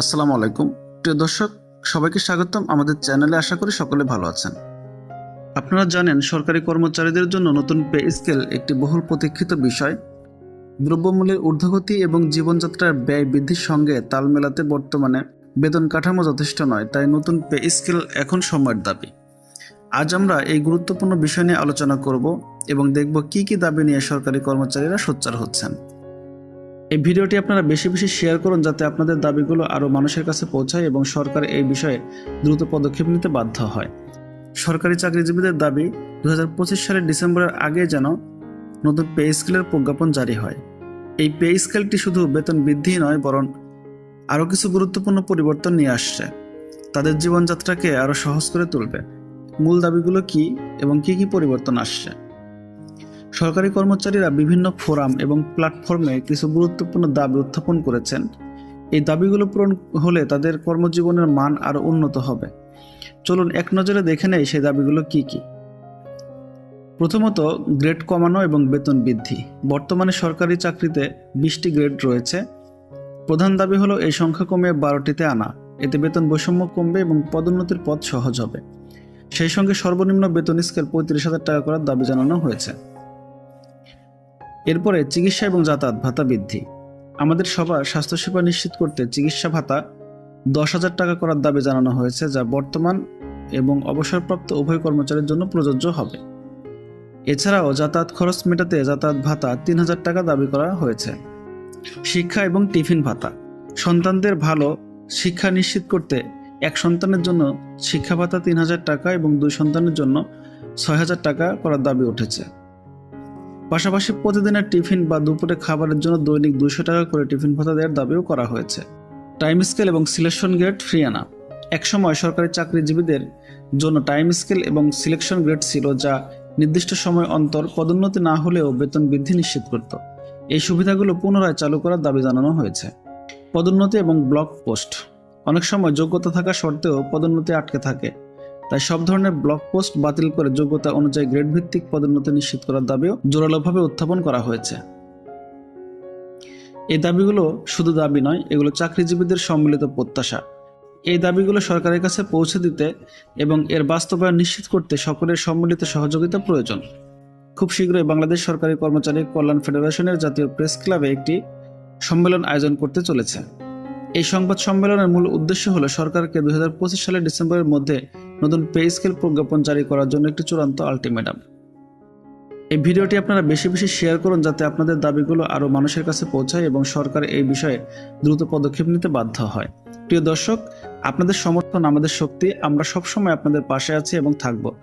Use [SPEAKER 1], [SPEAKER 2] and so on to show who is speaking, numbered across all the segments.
[SPEAKER 1] আসসালামু আলাইকুম। প্রিয় দর্শক, সবাইকে স্বাগতম আমাদের চ্যানেলে। আশা করি সকলে ভালো আছেন। আপনারা জানেন, সরকারি কর্মচারীদের জন্য নতুন পে স্কেল একটি বহুল প্রতীক্ষিত বিষয়। দ্রব্যমূল্যের ঊর্ধ্বগতি এবং জীবনযাত্রার ব্যয় বৃদ্ধির সঙ্গে তাল মেলাতে বর্তমানে বেতন কাঠামো যথেষ্ট নয়, তাই নতুন পে স্কেল এখন সময়ের দাবি। আজ আমরা এই গুরুত্বপূর্ণ বিষয় নিয়ে আলোচনা করব এবং দেখব কি কি দাবি নিয়ে সরকারি কর্মচারীরা সোচ্চার হচ্ছেন। এই ভিডিওটি আপনারা বেশি বেশি শেয়ার করুন যাতে আপনাদের দাবিগুলো আরও মানুষের কাছে পৌঁছায় এবং সরকার এই বিষয়ে দ্রুত পদক্ষেপ নিতে বাধ্য হয়। সরকারি চাকরিজীবীদের দাবি দু হাজার পঁচিশ সালের ডিসেম্বরের আগে যেন নতুন পে স্কেলের প্রজ্ঞাপন জারি হয়। এই পে স্কেলটি শুধু বেতন বৃদ্ধি নয়, বরং আরও কিছু গুরুত্বপূর্ণ পরিবর্তন নিয়ে আসছে। তাদের জীবনযাত্রাকে আরও সহজ করে তুলবে। মূল দাবিগুলো কি এবং কি কি পরিবর্তন আসছে? সরকারি কর্মচারীরা বিভিন্ন ফোরাম এবং প্ল্যাটফর্মে কিছু গুরুত্বপূর্ণ দাবি উত্থাপন করেছেন। এই দাবিগুলো পূরণ হলে তাদের কর্মজীবনের মান আরও উন্নত হবে। চলুন এক নজরে দেখে নেই সেই দাবিগুলো কি কি। প্রথমত, গ্রেড কমানো এবং বেতন বৃদ্ধি। বর্তমানে সরকারি চাকরিতে বিশটি গ্রেড রয়েছে। প্রধান দাবি হলো, এই সংখ্যা কমে বারোটিতে আনা। এতে বেতন বৈষম্য কমবে এবং পদোন্নতির পথ সহজ হবে। সেই সঙ্গে সর্বনিম্ন বেতন স্কেল পঁয়ত্রিশ হাজার টাকা করার দাবি জানানো হয়েছে। এরপরে চিকিৎসা এবং যাতায়াত ভাতা বৃদ্ধি। আমাদের সবার স্বাস্থ্যসেবা নিশ্চিত করতে চিকিৎসা ভাতা দশ হাজার টাকা করার দাবি জানানো হয়েছে, যা বর্তমান এবং অবসরপ্রাপ্ত উভয় কর্মচারীর জন্য প্রযোজ্য হবে। এছাড়াও যাতায়াত খরচ মেটাতে যাতায়াত ভাতা তিন হাজার টাকা দাবি করা হয়েছে। শিক্ষা এবং টিফিন ভাতা। সন্তানদের ভালো শিক্ষা নিশ্চিত করতে এক সন্তানের জন্য শিক্ষা ভাতা তিন হাজার টাকা এবং দুই সন্তানের জন্য ছয় হাজার টাকা করার দাবি উঠেছে। পাশাপাশি প্রতিদিনের টিফিন বা দুপুরে খাবারের জন্য দৈনিক দুশো টাকা করে টিফিন ভাতা দেওয়ার দাবিও করা হয়েছে। টাইম স্কেল এবং সিলেকশন গ্রেড ফ্রি আনা। একসময় সরকারি চাকরিজীবীদের জন্য টাইম স্কেল এবং সিলেকশন গ্রেড ছিল যা নির্দিষ্ট সময় অন্তর পদোন্নতি না হলেও বেতন বৃদ্ধি নিশ্চিত করত। এই সুবিধাগুলো পুনরায় চালু করার দাবি জানানো হয়েছে। পদোন্নতি এবং ব্লক পোস্ট। অনেক সময় যোগ্যতা থাকা সত্ত্বেও পদোন্নতি আটকে থাকে। তাই সব ধরনের ব্লক পোস্ট বাতিল করে যোগ্যতা অনুযায়ী গ্রেড ভিত্তিক পদোন্নতি নিশ্চিত করার দাবিও জোরালোভাবে উত্থাপন করা হয়েছে। এই দাবিগুলো শুধু দাবি নয়, এগুলো চাকরিজীবীদের সম্মিলিত প্রত্যাশা। এই দাবিগুলো সরকারের কাছে পৌঁছে দিতে এবং এর বাস্তবায়ন নিশ্চিত করতে সকলের সম্মিলিত সহযোগিতা প্রয়োজন। খুব শীঘ্রই বাংলাদেশ সরকারি কর্মচারী কল্যাণ ফেডারেশনের জাতীয় প্রেস ক্লাবে একটি সম্মেলন আয়োজন করতে চলেছে। এই সংবাদ সম্মেলনের মূল উদ্দেশ্য হলো সরকারকে দুই হাজার পঁচিশ সালের ডিসেম্বরের মধ্যে নতুন পে স্কেল প্রজ্ঞাপন জারি করার জন্য একটি চূড়ান্ত আলটিমেটাম এই ভিডিওটি আপনারা বেশি বেশি শেয়ার করুন যাতে আপনাদের দাবিগুলো আরও মানুষের কাছে পৌঁছায় এবং সরকার এই বিষয়ে দ্রুত পদক্ষেপ নিতে বাধ্য হয়। প্রিয় দর্শক, আপনাদের সমর্থন, আমাদের শক্তি, আমরা সবসময় আপনাদের পাশে আছি এবং থাকব।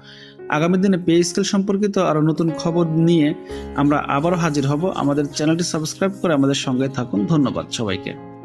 [SPEAKER 1] আগামী দিনে পে স্কেল সম্পর্কিত আরও নতুন খবর নিয়ে আমরা আবারও হাজির হব। আমাদের চ্যানেলটি সাবস্ক্রাইব করে আমাদের সঙ্গে থাকুন। ধন্যবাদ সবাইকে।